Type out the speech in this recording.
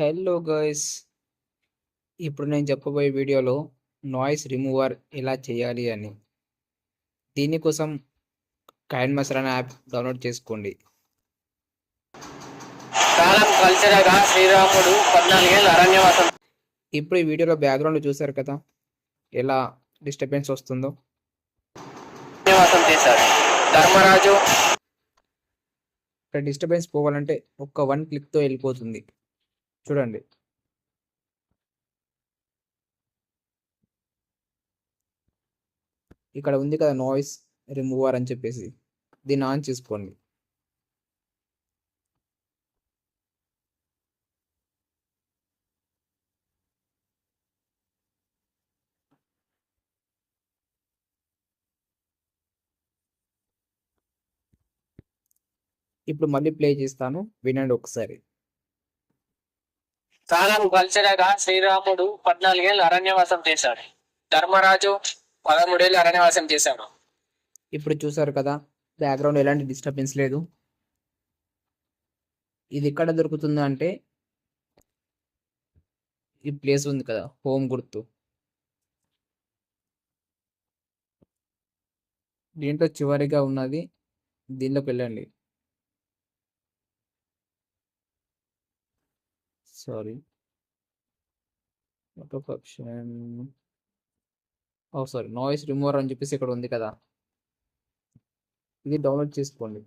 Hello guys. ఇప్పుడు నేను చెప్పబోయే వీడియోలో నాయిస్ రిమూవర్ ఎలా చేయాలి అని. దీనికోసం కైన్ మసర్ అనే యాప్ డౌన్లోడ్ చేసుకోండి. శ్రీరాముడు అరణ్యవాసం. ఇప్పుడు ఈ వీడియోలో బ్యాక్గ్రౌండ్ చూశారు కదా ఎలా డిస్టర్బెన్స్ వస్తుందో. ధర్మరాజు. ఇక్కడ డిస్టర్బెన్స్ పోవాలంటే ఒక్క వన్ క్లిక్తో వెళ్ళిపోతుంది. చూడండి. ఇక్కడ ఉంది కదా నాయిస్ రిమూవర్ అని చెప్పేసి. దీన్ని ఆన్ చేసుకోండి. ఇప్పుడు మళ్ళీ ప్లే చేస్తాను. వినండి ఒకసారి. కాలం కలిసిరగా శ్రీరాముడు పద్నాలుగేళ్ళు అరణ్యవాసం చేశాడు. ధర్మరాజు పదమూడేళ్ళు అరణ్యవాసం చేశాడు. ఇప్పుడు చూసారు కదా బ్యాక్గ్రౌండ్ ఎలాంటి డిస్టర్బెన్స్ లేదు. ఇది ఎక్కడ దొరుకుతుంది అంటే ఈ ప్లేస్ ఉంది కదా హోమ్ గుర్తు. దీంట్లో చివరిగా ఉన్నది దీనిలోకి వెళ్ళండి. సారీ ఆప్షన్ ఓ సారీ నాయిస్ రిమూవర్ అని చెప్పేసి ఇక్కడ ఉంది కదా. ఇది డౌన్లోడ్ చేసుకోండి.